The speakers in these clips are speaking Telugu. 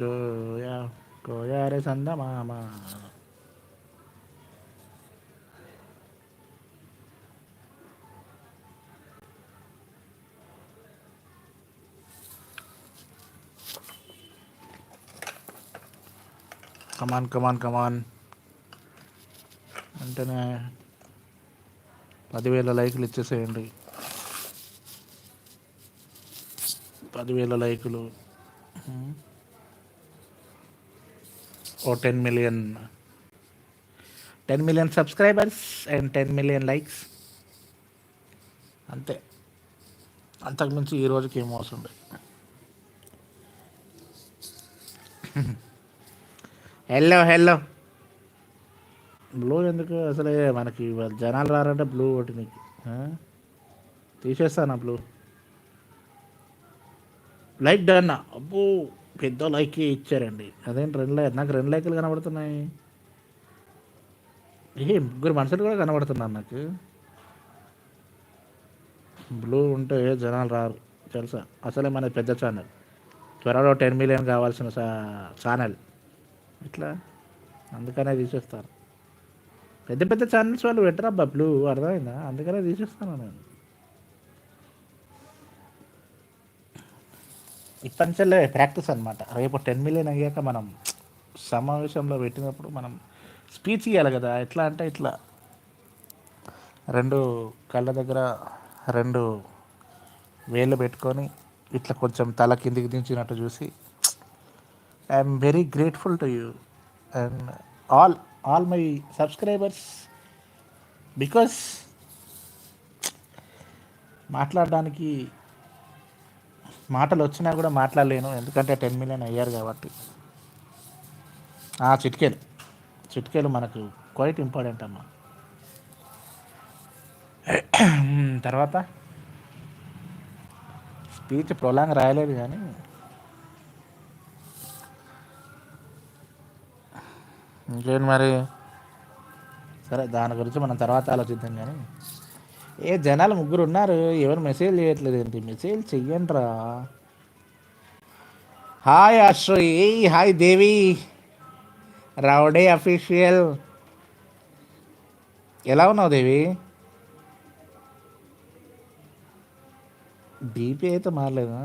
కోయా కోయారే సందమామ కమాన్ కమాన్ కమాన్ వెంటనే పదివేల లైకులు ఇచ్చేసేయండి. పదివేల లైకులు. ఓ ten million ten million subscribers and ten million likes అంతే. అంతకుమించి ఈ రోజుకి ఏం అవసరం లేదు. హెల్లో హెల్లో బ్లూ ఎందుకు అసలే మనకి జనాలు రారంటే బ్లూ ఒకటి నీకు ఆ? తీసేస్తానా బ్లూ లైక్ డన్నా అబ్బో. పెద్ద లైక్ ఇచ్చారండి. అదేంటి రెండు లైక్ నాకు రెండు లైకులు కనబడుతున్నాయి. ఏ ముగ్గురు మనుషులు కూడా కనబడుతున్నారు నాకు. బ్లూ ఉంటే జనాలు రారు తెలుసా? అసలే మన పెద్ద ఛానల్ త్వరలో టెన్ మిలియన్ కావాల్సిన ఛానల్ ఇట్లా? అందుకనే తీసేస్తారు. పెద్ద పెద్ద ఛానల్స్ వాళ్ళు పెట్టరబ్బా బ్లూ అర్థమైందా? అందుకనే తీసేస్తాను నేను. ఇప్పటి నుంచే ప్రాక్టీస్ అనమాట రేపు టెన్ మిలియన్ అయ్యాక మనం సమావేశంలో పెట్టినప్పుడు మనం స్పీచ్ ఇవ్వాలి కదా. ఎట్లా అంటే ఇట్లా. రెండు కళ్ళ దగ్గర రెండు వేళ్ళు పెట్టుకొని ఇట్లా కొంచెం తల కిందికి దించినట్టు చూసి I'm very grateful to you and all all my subscribers because మాట్లాడడానికి మాటలు వచ్చినా కూడా మాట్లాడలేను. ఎందుకంటే టెన్ మిలియన్ అయ్యారు కాబట్టి. ఆ, చిట్కేలు. మనకు క్వైట్ ఇంపార్టెంట్ అమ్మా. తర్వాత? స్పీచ్ ప్రొలాంగ్ రాయలేదు కానీ. ఇంకేంటి మరి? సరే దాని గురించి మనం తర్వాత ఆలోచిద్దాం కానీ. ఏ జనాలు ముగ్గురు ఉన్నారు ఎవరు మెసేజ్ చేయట్లేదు ఏంటి? మెసేజ్ చెయ్యండి రా hi Ashri hi Devi. Rowdy official. ఎలా ఉన్నావు దేవి? బీపీ అయితే మారలేదా?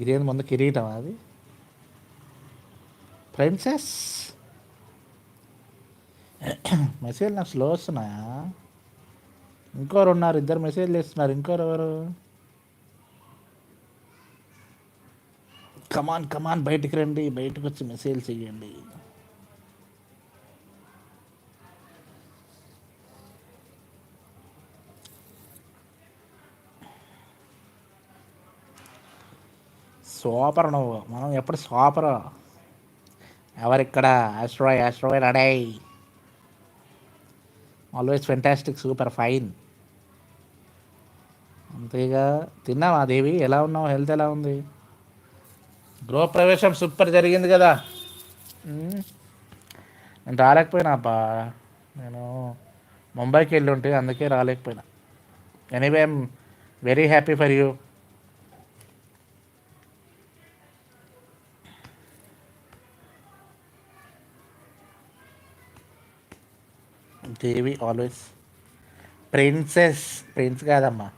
ఇదేంది ముందు కిరీటం అది? ప్రిన్సెస్. మెసేజ్ నాకు స్లో వస్తున్నాయా ఇంకోరు ఉన్నారు ఇద్దరు మెసేజ్లు ఇస్తున్నారు ఇంకోరు ఎవరు కమాన్ కమాన్ బయటికి రండి బయటకు వచ్చి మెసేజ్ చేయండి. సూపర్ నువ్వు. మనం ఎప్పుడు సోపరా? ఎవరిక్కడ? ఆస్ట్రాయ్ ఆస్ట్రాయ్ ready always fantastic super fine అంతేగా తిన్నావా దేవి? ఎలా ఉన్నావు? హెల్త్ ఎలా ఉంది? గృహప్రవేశం సూపర్ జరిగింది కదా. నేను రాలేకపోయినా అబ్బా. నేను ముంబైకి వెళ్ళి ఉంటే అందుకే రాలేకపోయినా. Anyway I'm very happy for you Devi always princess prince కాదమ్మా.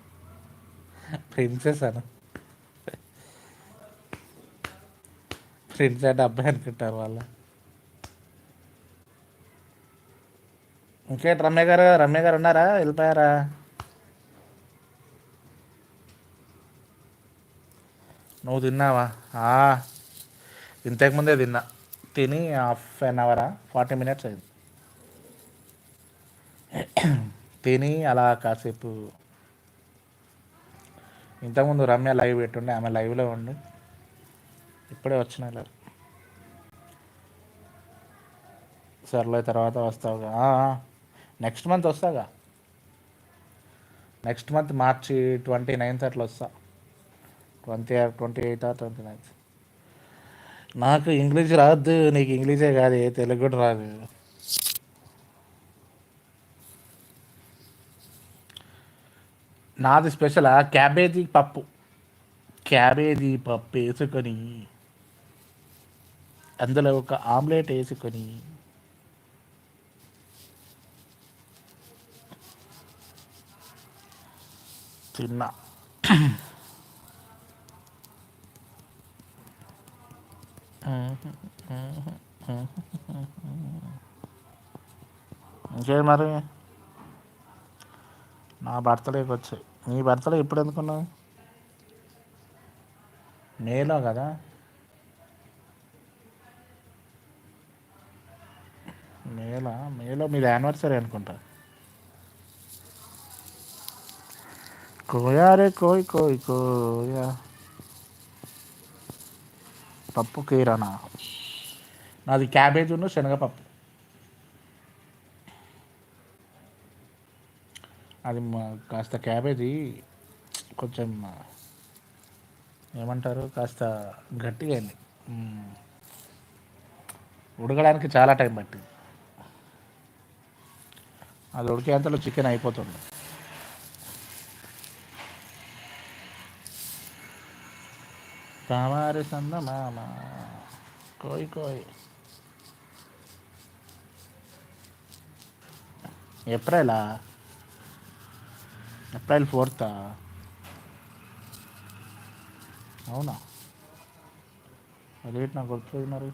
ప్రిన్సెస్ అను. ప్రిన్స్ అంటే అబ్బాయి అనుకుంటారు వాళ్ళు. ఇంకేంటి రమ్య గారు? రమ్య గారు ఉన్నారా? వెళ్ళిపోయారా? నువ్వు తిన్నావా? ఇంతకుముందే తిన్నా. తిని హాఫ్ అన్ అవరా ఫార్టీ మినిట్స్ అయింది. తిని అలా కాసేపు ఇంతకుముందు రమ్య లైవ్ పెట్టుండే ఆమె లైవ్లో ఉండి. ఇప్పుడే వచ్చిన ఇలా సర్లే తర్వాత వస్తావుగా. Next month వస్తాగా next month March twenty ninth అట్లా వస్తా. Twenty twenty eighth twenty ninth. నాకు ఇంగ్లీష్ రాదు నీకు ఇంగ్లీషే కాదు తెలుగు కూడా రాదు. నాది స్పెషల్? క్యాబేజీ పప్పు. క్యాబేజీ పప్పు వేసుకొని అందులో ఒక ఆమ్లెట్ వేసుకొని తిన్నా. ఇంకే మరి? నా బర్త్డేకి వచ్చాయి. నీ భర్తలో ఇప్పుడు ఎందుకున్నావు మేలో కదా? మేలా మేలో మీది యానివర్సరీ అనుకుంటా. కోయారే కోయ్ కోయ్ కోయా. పప్పు కీరనా? నాది క్యాబేజ్ ఉన్న శనగపప్పు. అది మా- కాస్త క్యాబేజీ కొంచెం ఏమంటారు? కాస్త గట్టిగా అయింది. ఉడకడానికి చాలా టైం పట్టింది. అది ఉడికేంతలో చికెన్ అయిపోతుంది. కామారి సంద మామ. కోయి కోయి. ఏప్రిలా ఏప్రిల్ ఫోర్తా అవునా? అదేంటి నాకు గుర్తులేదు మరి.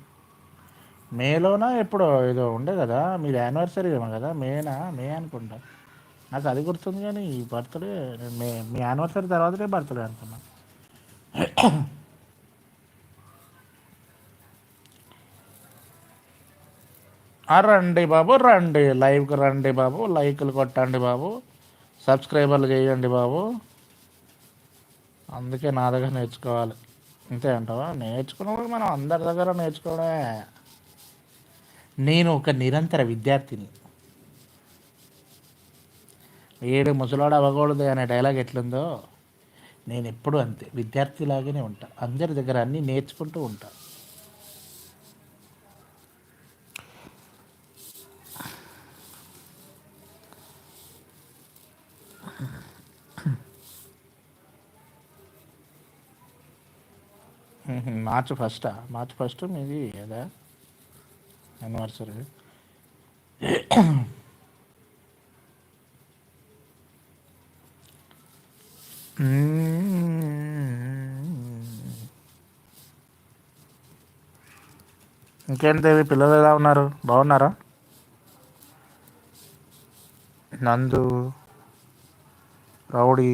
మేలోనా? ఎప్పుడో ఏదో ఉండే కదా. మీది యానివర్సరీ ఏమో కదా. మేనా? మే అనుకుంటా. నాకు అది గుర్తుంది కానీ ఈ బర్త్డే మే మీ యానివర్సరీ తర్వాతనే బర్త్డే అనుకున్నా. రండి బాబు రండి. లైవ్కి రండి బాబు లైకులు కొట్టండి బాబు. సబ్స్క్రైబర్లు చేయండి బాబు. అందుకే నా దగ్గర నేర్చుకోవాలి. అంతే అంటావా? నేర్చుకున్నప్పుడు మనం అందరి దగ్గర నేర్చుకోవడమే. నేను ఒక నిరంతర విద్యార్థిని. ఏడు ముసలాడు అవ్వకూడదు అనే డైలాగ్ ఎట్లుందో నేను ఎప్పుడూ అంతే. విద్యార్థిలాగానే ఉంటా. అందరి దగ్గర అన్నీ నేర్చుకుంటూ ఉంటాను మ్మ్. మార్చ్ ఫస్టా మార్చ్ ఫస్ట్ మీది కదా యానివర్సరీ ఇంకేంటి పిల్లలు ఎలా ఉన్నారు? బాగున్నారా? నందు రౌడీ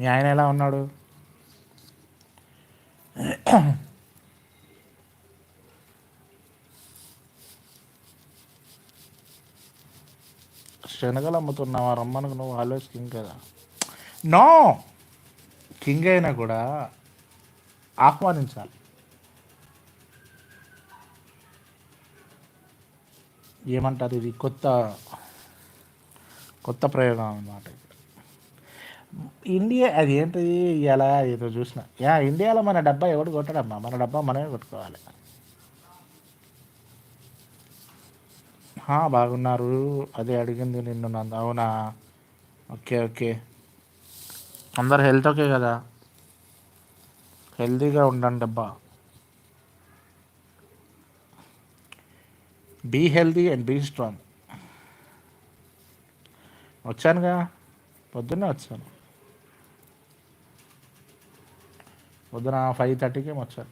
మీ ఆయన ఎలా ఉన్నాడు? శనగలు అమ్ముతున్నావా? రమ్మనకు నువ్వు ఆల్వేస్ కింగ్ కదా. నో! కింగ్ అయినా కూడా ఆహ్వానించాలి. ఏమంటారు ఇది? కొత్త కొత్త ప్రయోగం అన్నమాట ఇండియా అది ఏంటిది ఇలా ఏదో చూసిన. యా ఇండియాలో మన డబ్బా ఎవడు కొట్టడమ్మా? మన డబ్బా మనమే కొట్టుకోవాలి. బాగున్నారు. అదే అడిగింది నిన్ను నంద. అవునా? Okay okay. అందరు హెల్త్ ఓకే కదా? హెల్తీగా ఉండండి అబ్బా be healthy and be strong వచ్చానుగా? పొద్దున్నే వచ్చాను. పొద్దున ఫైవ్ థర్టీకి వచ్చారు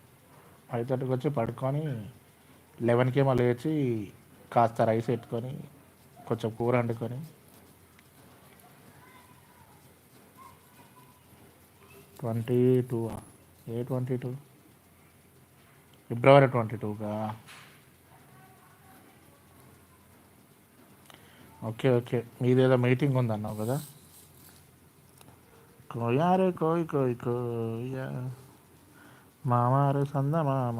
ఫైవ్ థర్టీకి వచ్చి పడుకొని లెవెన్కి మళ్ళీ లేచి కాస్త రైస్ పెట్టుకొని కొంచెం కూర వండుకొని ట్వంటీ టూ ఏ ట్వంటీ టూ ఫిబ్రవరి ట్వంటీ టూగా ఓకే ఓకే. మీదేదో మీటింగ్ ఉందన్నావు కదా? కోయారే కోయ్ కోయ్ కోయా. మామారు సంద మామ.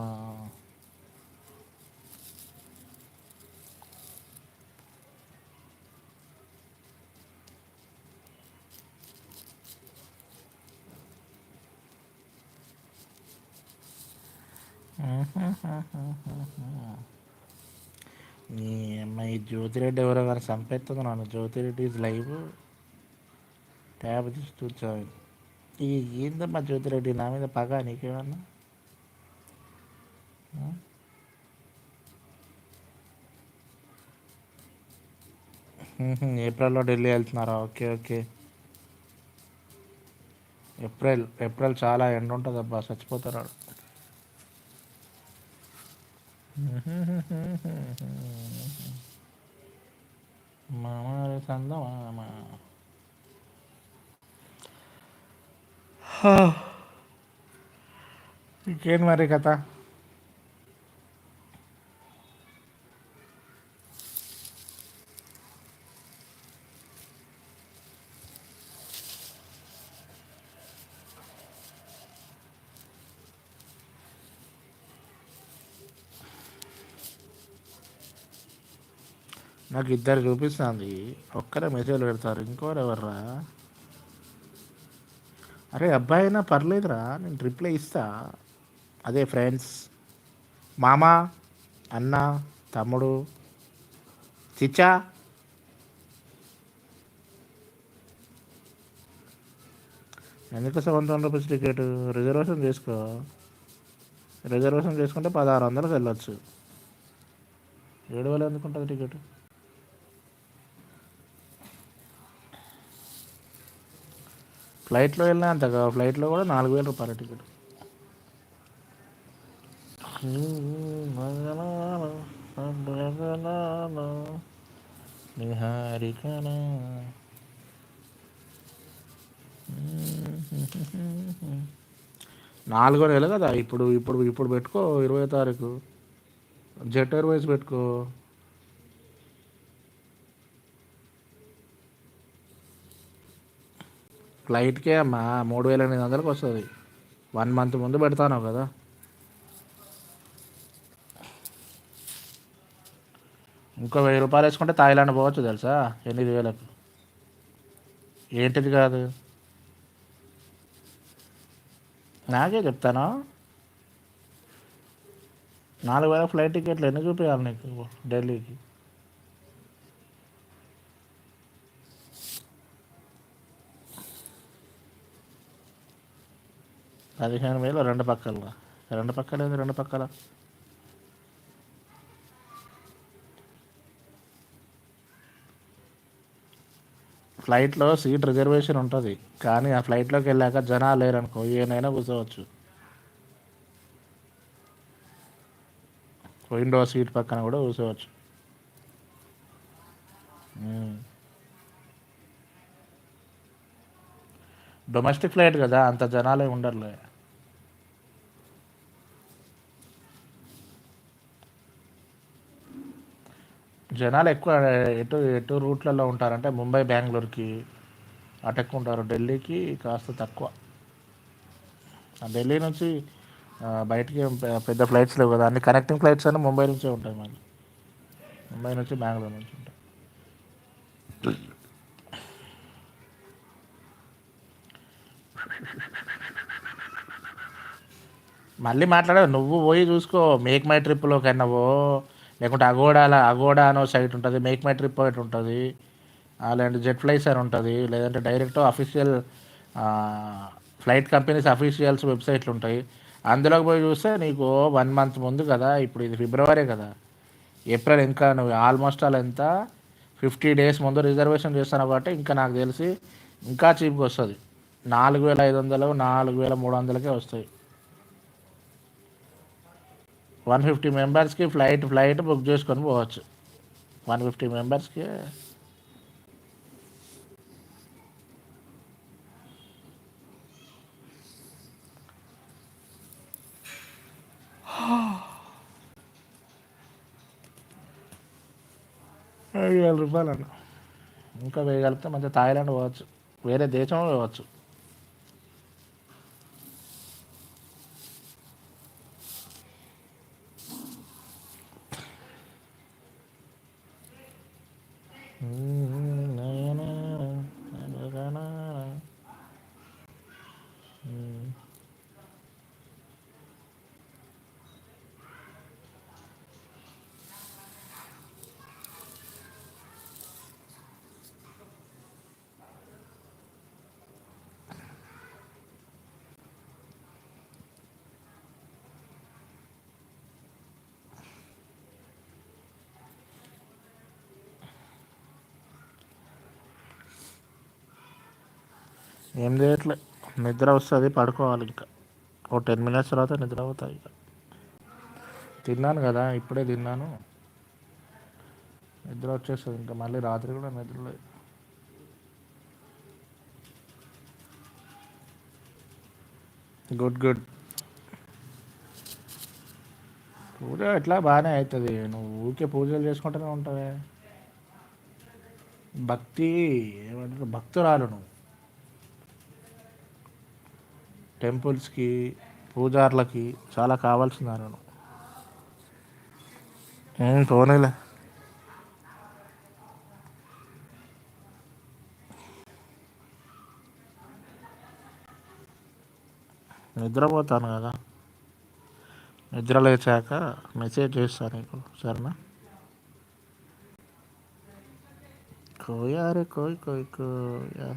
ఈ అమ్మాయి జ్యోతిరెడ్డి ఎవరో కానీ చంపేస్తుంది నన్ను. జ్యోతిరెడ్డి ఈజ్ లైవ్ ట్యాబ్ తీసి చూసాను ఈ ఏందమ్మా జ్యోతిరెడ్డి నా మీద పగ నీకేమన్నా? ఏప్రిల్లో ఢిల్లీ వెళ్తున్నారా? Okay okay. ఏప్రిల్ ఏప్రిల్ చాలా ఎండ ఉంటుంది అబ్బా చచ్చిపోతారు మామ సందమా ఇంకేం మరి కథ? నాకు ఇద్దరు చూపిస్తుంది. ఒక్కరే మెసేజ్ పెడతారు. ఇంకోరు ఎవర్రా అరే అబ్బాయి అయినా పర్లేదురా నేను రిప్లై ఇస్తా. అదే ఫ్రెండ్స్ మామ అన్న తమ్ముడు చిచ్చా. ఎందుకు seven thousand rupees ticket reservation చేసుకో. రిజర్వేషన్ చేసుకుంటే పదహారు వందలకు వెళ్ళొచ్చు. ఏడు వేలు ఎందుకు ఉంటుంది టికెట్ ఫ్లైట్లో వెళ్ళినా అంత ఫ్లైట్లో కూడా నాలుగు వేల రూపాయల టికెట్. నిహారికనా నాలుగో నెల కదా. ఇప్పుడు ఇప్పుడు ఇప్పుడు పెట్టుకో ఇరవై తారీఖు. జెట్ ఎయిర్వేస్ పెట్టుకో. ఫ్లైట్కే అమ్మా మూడు వేల ఎనిమిది వందలకు వస్తుంది. వన్ మంత్ ముందు పెడతాను కదా. ఇంకో వెయ్యి రూపాయలు వేసుకుంటే థాయిలాండ్ పోవచ్చు తెలుసా ఎనిమిది వేలకు. ఏంటిది కాదు. నాకే చెప్తాను? నాలుగు వేల ఫ్లైట్ టికెట్లు ఎన్ని చూపించాలి నీకు ఢిల్లీకి? పదిహేను వేలు రెండు పక్కల. రెండు పక్కల ఏంది రెండు పక్కల? ఫ్లైట్లో సీట్ రిజర్వేషన్ ఉంటుంది. కానీ ఆ ఫ్లైట్లోకి వెళ్ళాక జనాలు లేరనుకో ఏనైనా కూర్చోవచ్చు. విండో సీట్ పక్కన కూడా కూర్చోవచ్చు. డొమెస్టిక్ ఫ్లైట్ కదా అంత జనాలే ఉండరులే. జనాలు ఎక్కువ ఎటు ఎటు రూట్లలో ఉంటారంటే ముంబై బెంగళూరుకి అటు ఉంటారు. ఢిల్లీకి కాస్త తక్కువ. ఆ ఢిల్లీ నుంచి బయటికి పెద్ద ఫ్లైట్స్ లేవు కదా. అన్ని కనెక్టింగ్ ఫ్లైట్స్ అన్నీ ముంబై నుంచే ఉంటాయి మళ్ళీ ముంబై నుంచి బెంగళూరు నుంచి ఉంటాయి. మళ్ళీ మాట్లాడే నువ్వు పోయి చూసుకో మేక్ మై ట్రిప్లో కన్నావో లేకుంటే అగోడాల అగోడా అనో సైట్ ఉంటుంది మేక్ మై ట్రిప్ ఒకటి ఉంటుంది అలాంటి లేదంటే జెట్ ఫ్లైస్ అని ఉంటుంది లేదంటే direct official flight companies officials వెబ్సైట్లు ఉంటాయి. అందులోకి పోయి చూస్తే నీకు వన్ మంత్ ముందు కదా ఇప్పుడు ఇది ఫిబ్రవరి కదా ఏప్రిల్ ఇంకా నువ్వు ఆల్మోస్ట్ ఆల్ ఎంత? ఫిఫ్టీ డేస్ ముందు రిజర్వేషన్ చేస్తాను కాబట్టి ఇంకా నాకు తెలిసి ఇంకా చీప్గా వస్తుంది. నాలుగు వేల ఐదు వందలు నాలుగు వేల మూడు వందలకే వస్తాయి. వన్ ఫిఫ్టీ మెంబర్స్కి ఫ్లైట్ ఫ్లైట్ బుక్ చేసుకొని పోవచ్చు. వన్ ఫిఫ్టీ మెంబర్స్కి. ఐదు వేల రూపాయలు అన్న. ఇంకా వేయగలిగితే మంచిగా థాయిలాండ్ పోవచ్చు. వేరే దేశం పోవచ్చు. ఏం చేయట్లే. నిద్ర వస్తుంది పడుకోవాలి ఇంకా. ఓ టెన్ మినిట్స్ తర్వాత నిద్ర అవుతాయి ఇక. తిన్నాను కదా ఇప్పుడే తిన్నాను. నిద్ర వచ్చేస్తుంది ఇంకా. మళ్ళీ రాత్రి కూడా నిద్రలేదు గుడ్ గుడ్. పూజ ఎట్లా? బాగానే అవుతుంది నువ్వు ఊరికే పూజలు చేసుకుంటూనే ఉంటావే. భక్తి ఏమంటారు? భక్తురాలు నువ్వు. టెంపుల్స్కి పూజార్లకి చాలా కావాల్సింది నేను పోనీలే. నిద్రపోతాను కదా. నిద్ర లేచాక మెసేజ్ చేస్తాను నీకు సరేనా? కోయారే కోయ్ కోయ్ కోయా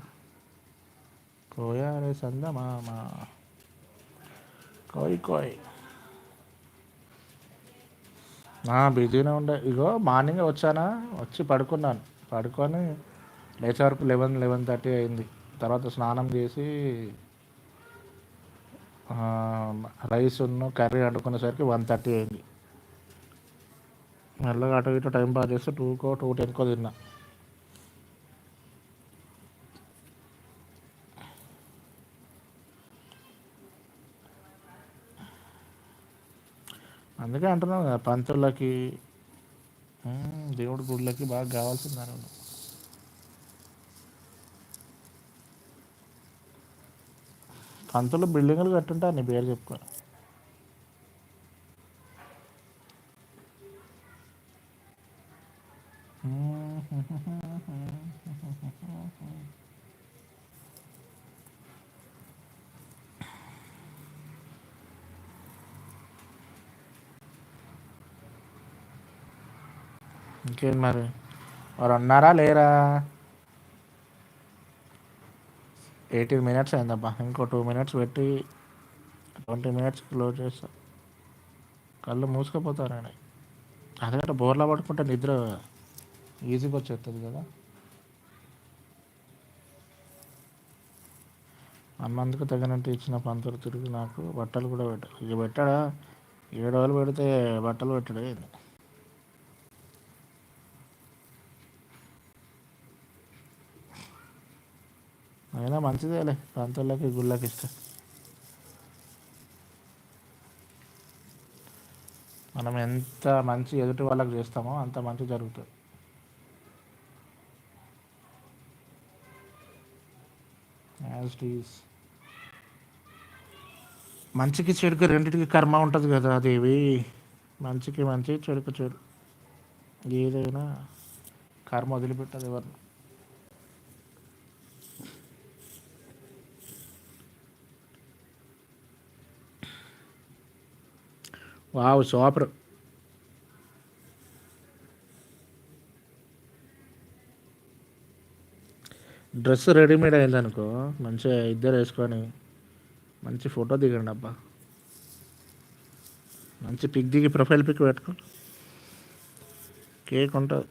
కోయా రే సంద కోయ్ కోయ్ బిజీనే ఉండే ఇగో మార్నింగ్ వచ్చానా? వచ్చి పడుకున్నాను. పడుకొని లేచే వరకు లెవెన్ లెవెన్ థర్టీ అయింది. తర్వాత స్నానం చేసి రైస్ ఉన్న కర్రీ వండుకునేసరికి వన్ థర్టీ అయింది. మెల్లగా అటు ఇటు టైం పాస్ చేస్తే టూకో టూ టెన్కో తిన్నా. అందుకే అంటున్నాను కదా పంతులకి దేవుడి గుళ్ళకి బాగా కావాల్సిందని పంతులు బిల్డింగ్లు కట్టుంటారు నీ పేరు చెప్పుకో ఇంకేం మరి? వారు ఉన్నారా? లేరా? ఎయిటీన్ మినిట్స్ అయిందబ్బా. ఇంకో టూ మినిట్స్ పెట్టి ట్వంటీ మినిట్స్ క్లోజ్ చేస్తా. కళ్ళు మూసుకుపోతారని అదే బోర్లా పడుకుంటే నిద్ర ఈజీగా వచ్చేస్తుంది కదా. అన్నందుకు తగినట్టు ఇచ్చిన పంతులు తిరిగి నాకు బట్టలు కూడా పెట్టాడు. ఇక పెట్టాడా? ఏడు రోజులు పెడితే బట్టలు పెట్టాడు అయినా మంచిదేలే. ప్రాంతాలకి గుళ్ళకి ఇష్టం. మనం ఎంత మంచి ఎదుటి వాళ్ళకి చేస్తామో అంత మంచి జరుగుతుంది. యాజ్ ఈస్ మంచికి చెడుకు రెండింటికి కర్మ ఉంటుంది కదా దేవి. మంచికి మంచి చెడుకు చెడు. ఏదైనా కర్మ వదిలిపెట్టదు ఎవరిని. Wow super. డ్రెస్ రెడీమేడ్ అయిందనుకో మంచిగా ఇద్దరు వేసుకొని మంచి ఫోటో దిగండి అబ్బా. మంచి పిక్ దిగి ప్రొఫైల్ పిక్ పెట్టుకో. కేక్ ఉంటుంది.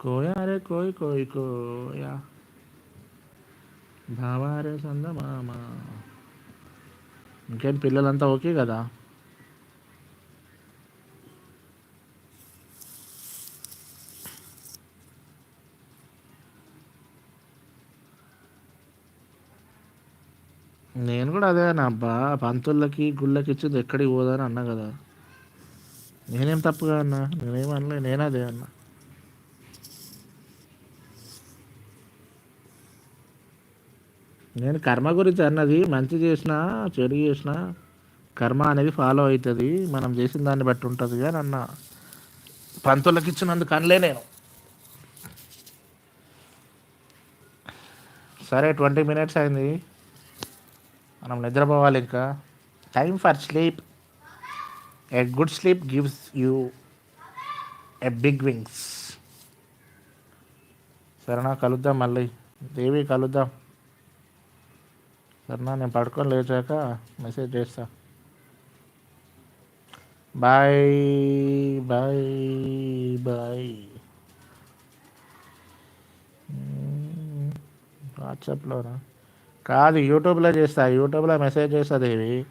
కోయా రే కోయి కోయి కోయా. భావారే సంద మామా. ఇంకేం పిల్లలంతా ఓకే కదా? నేను కూడా అదే నా అబ్బా. పంతులకి గుళ్ళకి ఇచ్చింది ఎక్కడికి పోదని అన్నా కదా. నేనేం తప్పుగా అన్నా? నేనేం అనలే. నేనదే అన్నా. నేను కర్మ గురించి అన్నది మంచి చేసినా చెడు చేసినా కర్మ అనేది ఫాలో అవుతుంది. మనం చేసిన దాన్ని బట్టి ఉంటుంది కానీ అన్న. పంతులకు ఇచ్చినందుకు అనలే నేను. సరే ట్వంటీ మినిట్స్ అయింది. మనం నిద్రపోవాలి ఇంకా. Time for sleep a good sleep gives you a big wings సరేనా కలుద్దాం మళ్ళీ. దేవి కలుద్దాం. సరేనా నేను పడుకొని లేచాక మెసేజ్ చేస్తా. Bye bye bye. వాట్సాప్లోనా? కాదు యూట్యూబ్లో చేస్తా యూట్యూబ్లో మెసేజ్ చేస్తా Devi.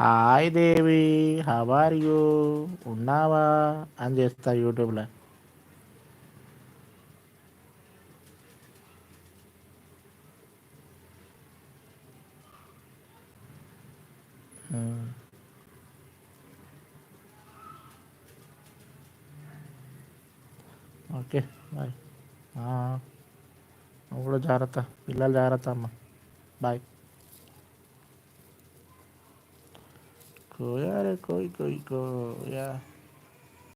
Hi Devi how are you? ఉన్నావా? అని చేస్తా యూట్యూబ్లో. ఓకే బాయ్ ఆ, నువ్వు కూడా జాగ్రత్త పిల్లలు జాగ్రత్త అమ్మ బాయ్ కోయా రే కోయ్ కోయ్ కోయా